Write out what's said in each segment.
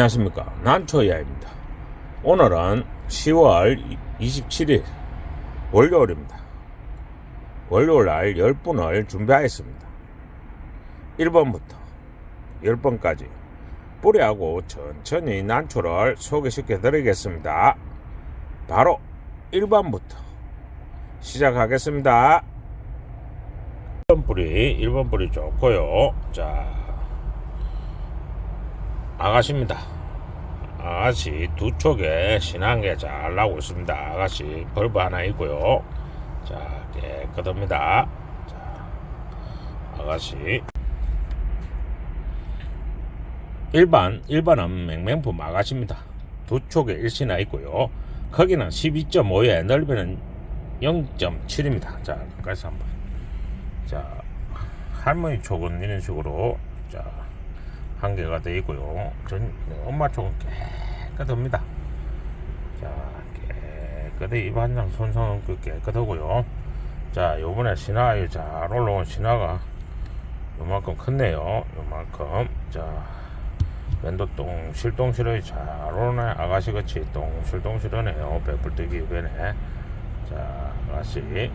안녕하십니까. 난초이야입니다. 오늘은 10월 27일 월요일입니다. 월요일날 10분을 준비하였습니다. 1번부터 10번까지 뿌리하고 천천히 난초를 소개시켜 드리겠습니다. 바로 1번부터 시작하겠습니다. 1번 뿌리 1번 뿌리 좋고요. 자 아가씨입니다. 아가씨 두 쪽에 신한 게 잘 나오고 있습니다. 아가씨 벌브 하나 있고요. 자 깨끗합니다. 자 아가씨 일반 일반은 맹맹품 아가씨입니다. 두 쪽에 일신화 있고요. 크기는 12.5에 넓이는 0.7입니다. 자 가까이서 한번 자 할머니 쪽은 이런 식으로 자 한 개가 되어 있고요. 전 엄마 쪽은 깨끗합니다. 자, 깨끗해 입안장 손상은 그 깨끗하고요. 자, 요번에 신화 잘 올라온 신화가 요만큼 컸네요. 요만큼. 자, 왼도 똥실똥실하게 잘 오네. 아가씨 같이 똥실똥실하네요. 배불뜨기 입에네. 자, 아가씨.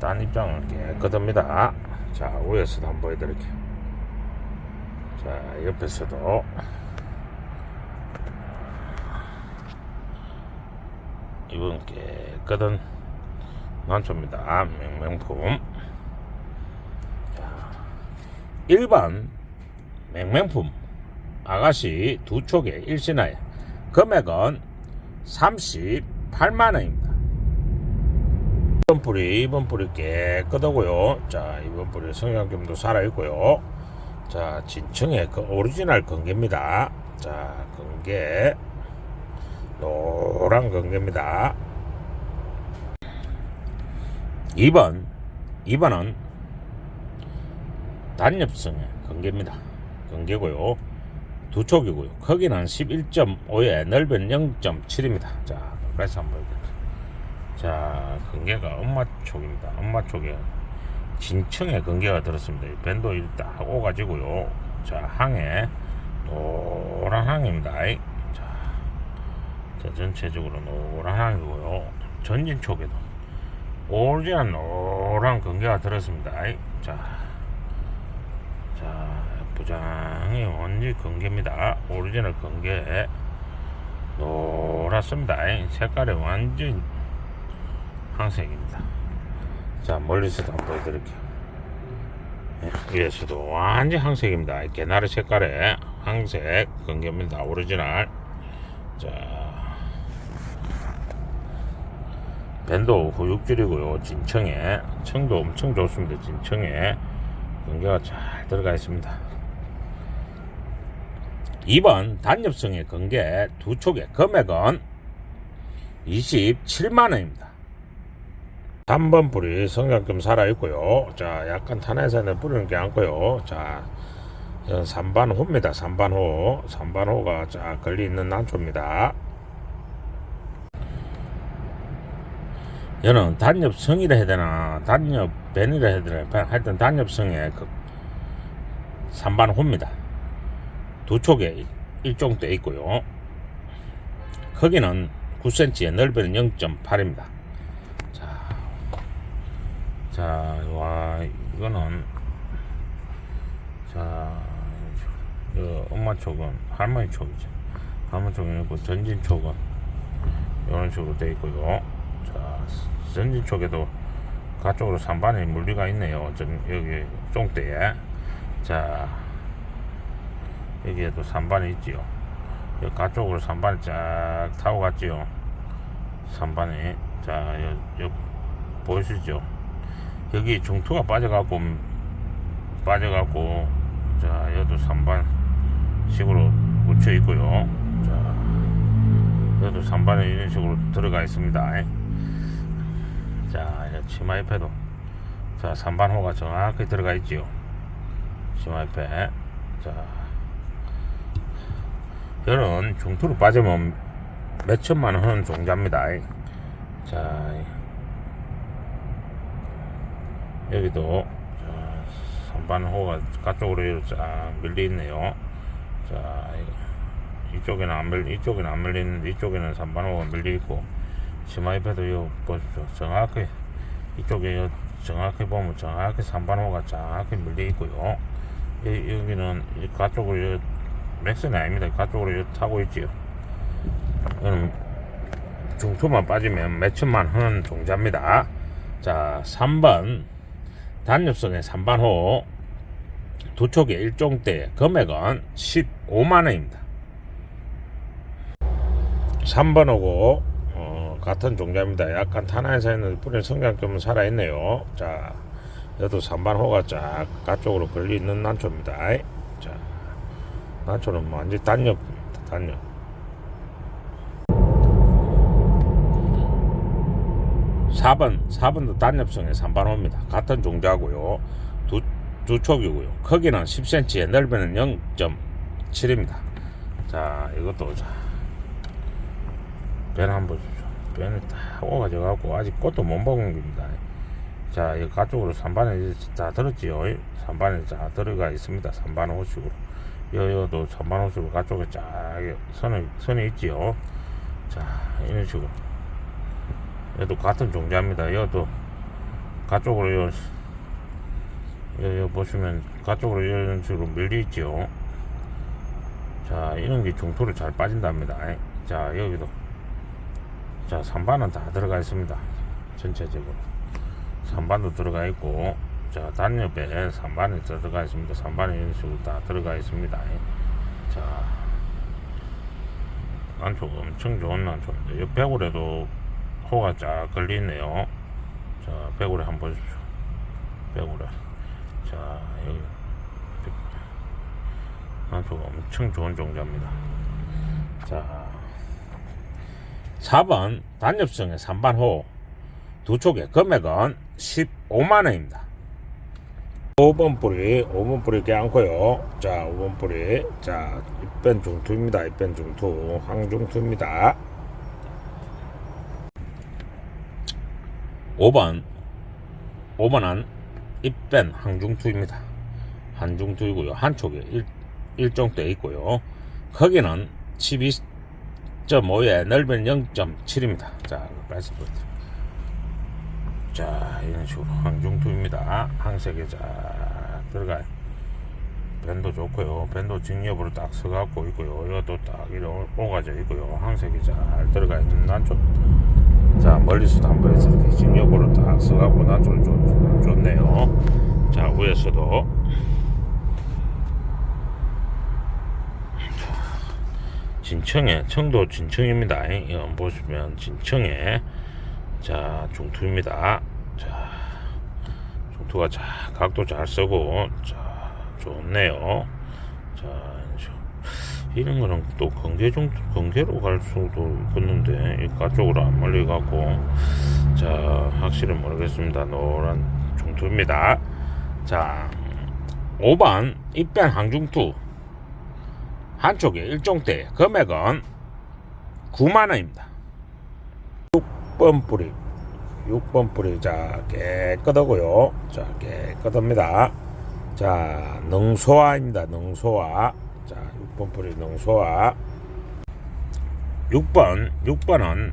딴 입장은 깨끗합니다. 자, 위에서도 한번 보여드릴게요. 자, 옆에서도 이번 깨끗한 난초입니다. 맹맹품. 자, 일반 맹맹품 아가씨 두 촉에 일신하에 금액은 38만원입니다. 이번 뿌리, 이번 뿌리 깨끗하고요. 자, 이번 뿌리 성형점도 살아있고요. 자, 진청의 그 오리지널 건개입니다. 자, 건개. 노란 건개입니다. 2번. 2번은 단엽성의 건개입니다. 건개고요. 두 촉이고요. 크기는 11.5에 넓이는 0.7입니다. 자, 그래서 한번 보여드릴게요. 자, 건개가 엄마 촉입니다. 엄마 촉에 진층에 건개가 들었습니다. 이 밴도 일딱 오가지고요. 자, 항에 노란 항입니다. 이. 자, 자, 전체적으로 노란 항이고요. 전진 쪽에도 오리지널 노란 건개가 들었습니다. 이. 자, 자, 부장이 완전 건개입니다. 오리지널 건개 노랗습니다. 이. 색깔이 완전 항색입니다. 자 멀리서도 한번 보여드릴게요. 예, 위에서도 완전 항색입니다. 개나리 색깔의 항색 건개입니다. 오리지널. 자. 밴도 후육줄이고요. 진청에 청도 엄청 좋습니다. 진청에 건개가 잘 들어가 있습니다. 2번 단엽성의 건개 두 촉의 금액은 27만원입니다 3번 뿌리 성장 좀 살아있고요. 자, 약간 탄화해서는 뿌리는 게 않고요. 자, 이건 3반 호입니다. 3반 호. 3반 호가 쫙 걸려있는 난초입니다. 얘는 단엽성이라 해야 되나, 단엽벤이라 해야 되나, 하여튼 단엽성의 그 3반 호입니다. 두 촉에 일종돼 있고요. 크기는 9cm에 넓이는 0.8입니다. 자, 와, 이거는, 자, 그 엄마 쪽은 할머니 쪽이죠. 할머니 쪽은 있고, 전진 쪽은 이런 식으로 되어 있고요. 자, 전진 쪽에도 가쪽으로 산반에 물리가 있네요. 전, 여기 쫑대에. 자, 여기에도 산반이 있지요. 여기 가쪽으로 산반이 쫙 타고 갔지요. 산반이. 자, 여, 여, 보이시죠? 여기 중투가 빠져갖고 빠져갖고 자 여도 3반 식으로 묻혀 있고요. 자 여도 3반에 이런 식으로 들어가 있습니다. 자 치마 옆에도 자 3반 호가 정확히 들어가 있지요. 치마 옆에. 자 여는 중투로 빠지면 몇 천만 원 하는 종자입니다. 자 여기도 선반호가 가쪽으로 쫙 밀려 있네요. 자, 이쪽에는 안 밀, 이쪽에는 안 밀리는데 이쪽에는 3반호가 밀려 있고 치마잎에도 요 보십시오. 정확히 이쪽에 요 정확히 보면 정확히 3반호가 정확히 밀려 있고요. 이, 여기는 이 가쪽으로 요 맥스는 아닙니다. 가쪽으로 요 타고 있지요. 이거는 중투만 빠지면 몇천만 하는 종자입니다. 자, 3번 단엽성의 3반호 두 촉의 일종대 금액은 15만원입니다. 3번하고 어, 같은 종자입니다. 약간 탄화해서는 뿌린 성장점은 살아있네요. 자, 여도 3반호가 쫙 가쪽으로 걸려있는 난초입니다. 자, 난초는 완전 단엽입니다. 단엽. 4번, 4번도 단엽성의 3반호입니다. 같은 종자고요. 두, 두 촉이고요. 크기는 10cm, 넓이는 0.7입니다. 자, 이것도 자, 변 한번 보십시오. 변을 딱 오가져 갖고 아직 꽃도 못 먹은 겁니다. 자, 이 가쪽으로 3반에 다 들었지요. 3반에 다 들어가 있습니다. 3반 호식으로. 여여도 3반 호식으로 가쪽에 쫙 선이, 선이 있지요. 자, 이런 식으로. 얘도 같은 종자입니다. 얘도 가쪽으로 요, 요, 요 보시면 가쪽으로 이런 식으로 밀려 있죠. 자, 이런 게 중토를 잘 빠진답니다. 자, 여기도 자, 3반은 다 들어가 있습니다. 전체적으로. 3반도 들어가 있고, 자, 단옆에 3반이 들어가 있습니다. 3반이 이런 식으로 다 들어가 있습니다. 자, 난초 엄청 좋은 난초입니다. 옆 배골에도 호가 쫙 걸려있네요. 자, 배골에 한번 보십시오. 배골에. 자, 여기. 난초가 엄청 좋은 종자입니다. 자, 4번 단엽성의 3반호 두 촉의 금액은 15만원입니다. 5번 뿌리, 5번 뿌리 껴안고요. 자, 5번 뿌리. 자, 입변 중투입니다. 입변 중투. 항중투입니다. 5번 5번은 입변 항중투입니다. 한중투이고요. 한쪽에 일, 일정돼 있고요. 크기는 12.5에 넓이는 0.7입니다. 자, 말씀 보여드릴게요. 자, 이런 식으로 항중투입니다. 항색에 쫙 들어가요. 밴도 좋고요. 밴도 직접으로 딱 서갖고 있고요. 이것도 딱 이렇게 오가져 있고요. 항색이 잘 들어가 있는 난초. 자, 멀리서도 한번 해서 직접으로 딱 서갖고 난초를 좋, 좋네요. 자, 위에서도 진청에 청도 진청입니다. 이거 보시면 진청에 자 중투입니다. 자 중투가 자 각도 잘 쓰고 자 좋네요. 자 이런 거는 또 건계 중 건계로 갈 수도 있겠는데 이 가쪽으로 안 멀리 갖고 자 확실히 모르겠습니다. 노란 중투입니다. 자 5번 입변 항중투 한쪽에 일종대 금액은 9만원입니다. 6번 뿌리 6번 뿌리 자 깨끗하고요 자 깨끗합니다 자 능소화입니다. 능소화 자 6번 뿌리 능소화 6번 6번은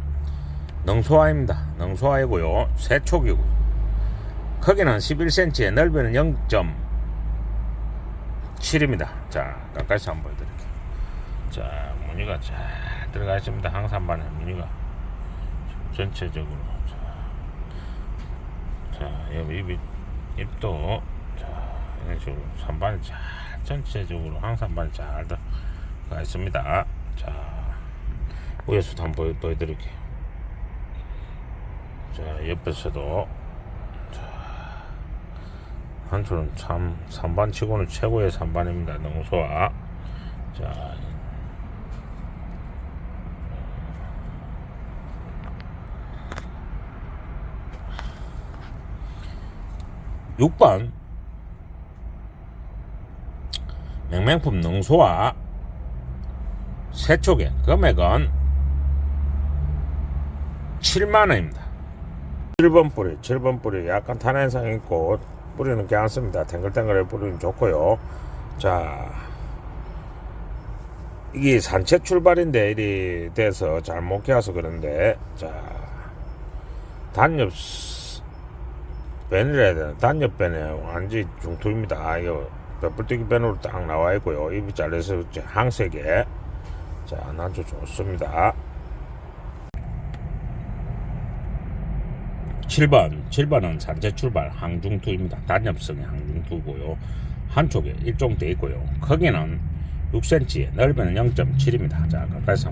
능소화입니다. 능소화이고요. 세촉이고요. 크기는 11cm에 넓이는 0.7입니다. 자 가까이서 한번 보여드릴게요. 자 무늬가 잘 들어가 있습니다. 항산반에 무늬가 전체적으로. 자, 자 여기 입이 입도 자 이런 식으로 산반이 잘 전체적으로 항산반이 잘 들어가 있습니다. 자 위에서도 한번 보여, 보여드릴게요. 자 옆에서도 자 한초는 참 산반치고는 최고의 산반입니다. 농소와 자 6번 맹맹품 능소와 세촉의 금액은 7만원입니다. 7번 뿌리 7번 뿌리 약간 탄현상 있고 뿌리는 괜찮습니다. 탱글탱글해 뿌리는 좋고요. 자 이게 산책 출발인데 이리 돼서 잘 못 깨서 그런데 자 단엽 밴이라 해야 되나? 단엽 밴에 완전 중투입니다. 아, 이거 뼈불뜨기 밴으로 딱 나와 있고요. 입이 잘려서 항색에. 자 난조 좋습니다. 7번 7번은 산책 출발 항중투입니다. 단엽성의 항중투고요. 한쪽에 일종돼 있고요. 크기는 6cm 넓이는 0.7입니다. 자 가까이서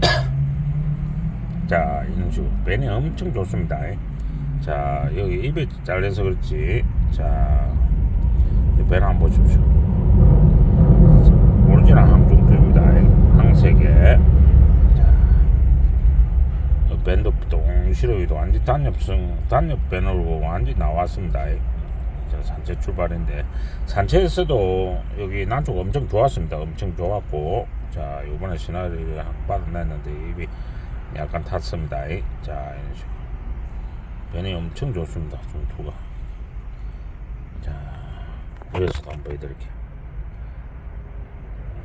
자 식으로 밴이 엄청 좋습니다. 자 여기 입이 잘려서 그렇지. 한번 보십시오. 오리지널 항색에 자 밴도 동시로이도 완전 단엽성 단엽 밴으로 완전 나왔습니다. 자, 산책 출발인데. 산책에서도 여기 난쪽 엄청 좋았습니다. 엄청 좋았고. 자 요번에 시나리오를 받아냈는데 입이 약간 탔습니다. 자 이런 식으로. 변이 엄청 좋습니다. 중투가. 자 위에서도 한번 보여드릴게요.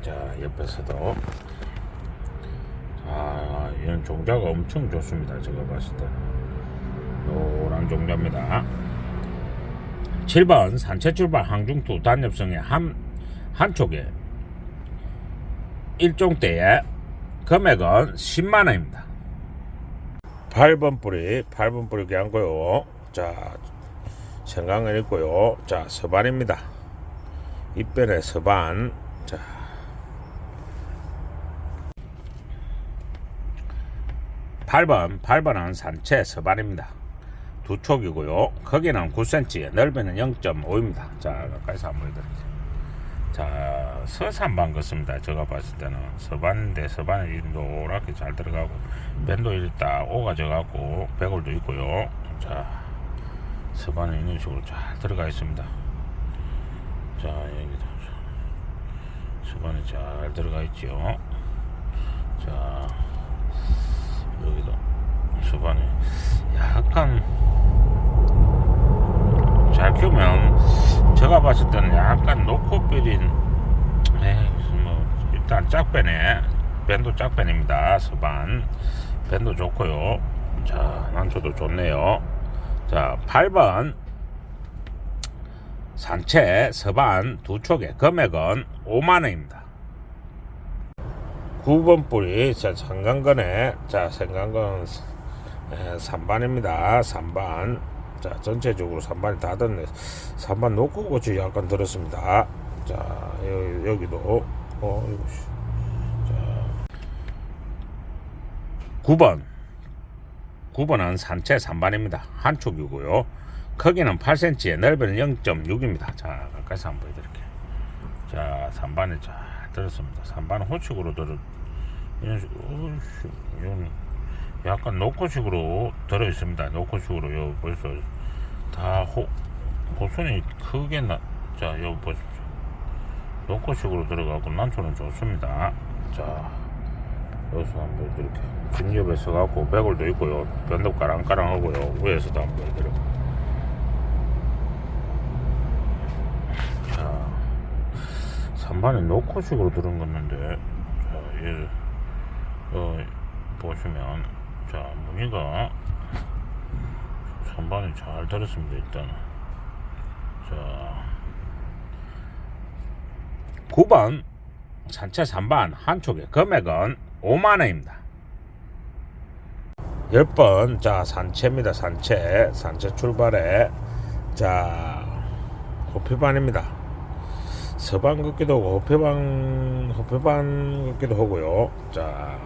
자 옆에서도. 아 이런 종자가 엄청 좋습니다. 제가 봤을 때 노란 종자입니다. 7번 산책 출발 항중투 단엽성의 한, 한쪽에 일종대에 금액은 10만원입니다. 8번 뿌리 8번 뿌리 귀한거요. 자 생강은 있고요. 자 서반입니다 입변의 서반. 자. 8번 8번은 산채 서반입니다. 두 촉이고요. 크기는 9cm 넓이는 0.5입니다. 자 가까이서 한번 보여드릴게요. 자 서산반 같습니다. 제가 봤을 때는 서반인데 서반이 노랗게 잘 들어가고 밴도 일딱 오가져 갖고 배골도 있고요. 자 서반은 이런 식으로 잘 들어가 있습니다 자 여기도 서반이 잘 들어가 있죠 자 여기도 서반이 약간 잘 키우면 제가 봤을 때는 약간 노코필인 에이 뭐 일단 짝배네. 밴도 짝배입니다 서반. 밴도 좋고요. 자 난초도 좋네요. 자 8번 산채 서반 두 촉의 금액은 5만원입니다. 9번 뿌리 자 생강건에 자 생강건 3반입니다. 3반. 자 전체적으로 3반이 다 됐네. 3반 놓고 고치 약간 들었습니다. 자 여기, 여기도. 어 자. 9번. 9번은 산채 3반입니다. 한쪽이고요 크기는 8cm에 넓이는 0.6입니다 자 가까이서 한번 보여드릴게요 자 3반이 잘 들었습니다 3반은 호축으로 들어 이런 식으로 이건 약간 노코식으로 들어 있습니다. 노코식으로 요 벌써 다 호, 호선이 크게 나, 자, 요 보십시오. 노코식으로 들어가고 난초는 좋습니다. 자, 여기서 한번 이렇게 진엽에 서 갖고 배골도 있고요. 변도 까랑까랑하고요. 위에서도 한번 보여드려. 자, 3반에 노코식으로 들은 건데, 자, 얘, 어, 보시면 자 무늬가 선반이 잘 들었습니다 일단은 자 9번 산채 3반 한쪽에 금액은 5만원입니다. 10번 자 산채입니다 산채. 산채 출발에 자 호피반입니다 서반 같기도 하고 호피반 호피반 같기도 하고요 자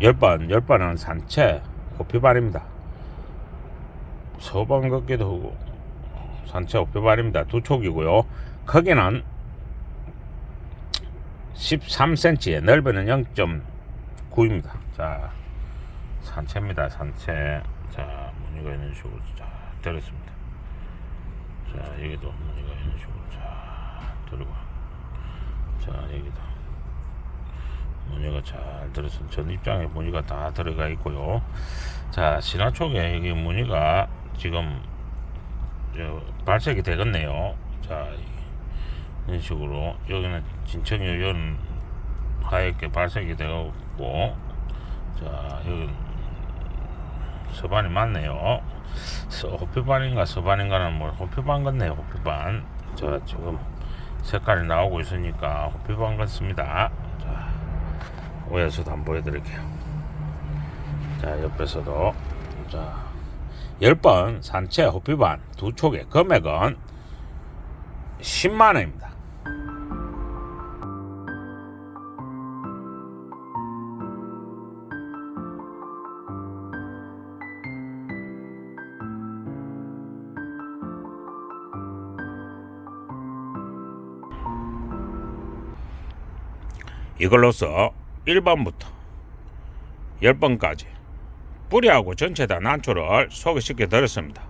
10번, 10번은 산채 호피발입니다. 서방 같기도 하고 산채 호피발입니다. 두 촉이고요. 크기는 13cm에 넓이는 0.9입니다. 자, 산채입니다. 산채. 자, 무늬가 있는 식으로 자, 들었습니다. 자, 여기도 무늬가 있는 식으로 자, 들고. 자, 여기도. 무늬가 잘 들어서 전 입장에 무늬가 다 들어가 있고요. 자 신화 쪽에 여기 무늬가 지금 발색이 되겠네요. 자 이런 식으로 여기는 진청유연 하얗게 발색이 되고 자 여기 서반이 맞네요 서- 호피반인가 서반인가는 뭐 호피반 같네요 호피반. 자 지금 색깔이 나오고 있으니까 호피반 같습니다. 자 위에서도 한번 보여드릴게요. 자 옆에서도. 자 10번 산채 호피반 두 촉의 금액은 10만원입니다 이걸로써 1번부터 10번까지 뿌리하고 전체 다 난초를 소개시켜 드렸습니다.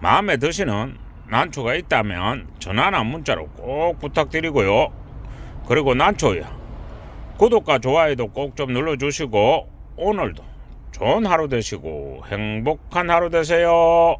마음에 드시는 난초가 있다면 전화나 문자로 꼭 부탁드리고요. 그리고 난초야 구독과 좋아요도 꼭 좀 눌러주시고 오늘도 좋은 하루 되시고 행복한 하루 되세요.